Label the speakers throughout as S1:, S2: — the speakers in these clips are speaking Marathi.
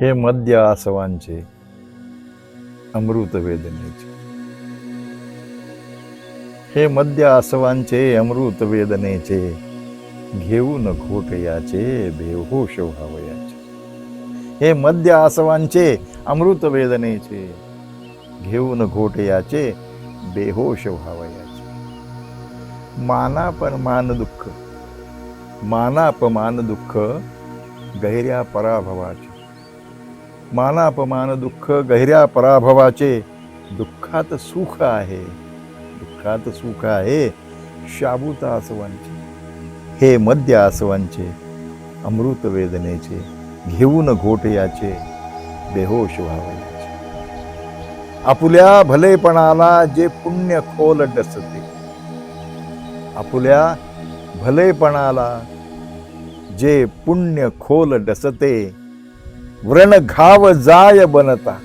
S1: हे मध्य आसवांचे अमृत वेदनेचे. हे मध्य आसवांचे अमृत वेदनेचे घेऊन घोट याचे बेहोश व्हावयाचे. हे मध्य आसवांचे अमृत वेदनेचे घेऊन घोट याचे बेहोश व्हावयाचे. मानापमान दुःख मानापमान दुःख गहिऱ्या पराभवाचे मानापमान दुःख गहिऱ्या पराभवाचे दुःखात सुख आहे. दुःखात सुख आहे शाबूत आसवांचे हे मध्य आसवांचे अमृत वेदनेचे घेऊन घोट याचे बेहोश व्हावयाचे. आपुल्या भलेपणाला जे पुण्य खोल डसते. आपुल्या भलेपणाला जे पुण्य खोल डसते व्रण घाव जाय बनता.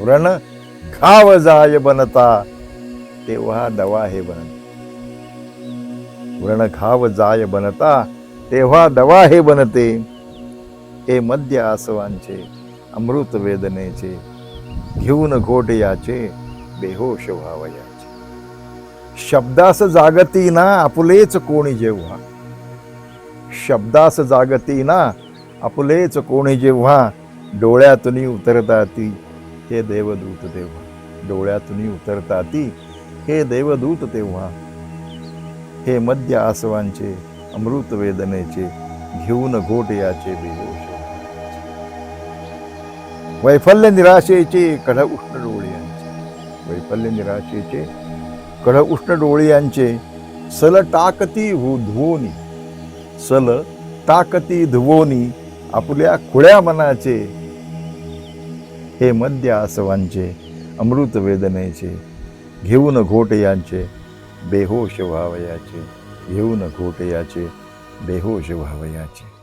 S1: व्रण घाव जाय बनता. तेव्हा दवा हे बनत व्रण घाव जाय बनता तेव्हा दवा हे बनते. हे मध्य आसवांचे अमृत वेदनेचे घेऊन घोट याचे बेहोश व्हावयाचे शब्दास जागती ना आपुलेच कोणी जेव्हा. शब्दास जागती ना आपुलेच कोणी जेव्हा. डोळ्यातून उतरताती हे देवदूत तेव्हा. डोळ्यातून उतरताती हे देवदूत तेव्हा. हे मध्य आसवांचे अमृत वेदनेचे घेऊन घोट याचे बेहोश. वैफल्य निराशेचे कढ उष्ण डोळ्यांचे. वैफल्य निराशेचे कढ उष्ण डोळ्यांचे. सल टाकती हु धुवोनी. सल टाकती धुवोनी आपल्या खुळ्या मनाचे. हे मध्य आसवांचे अमृत वेदनेचे घेऊन घोट यांचे बेहोश व्हावयाचे घेऊन घोट याचे बेहोश व्हावयाचे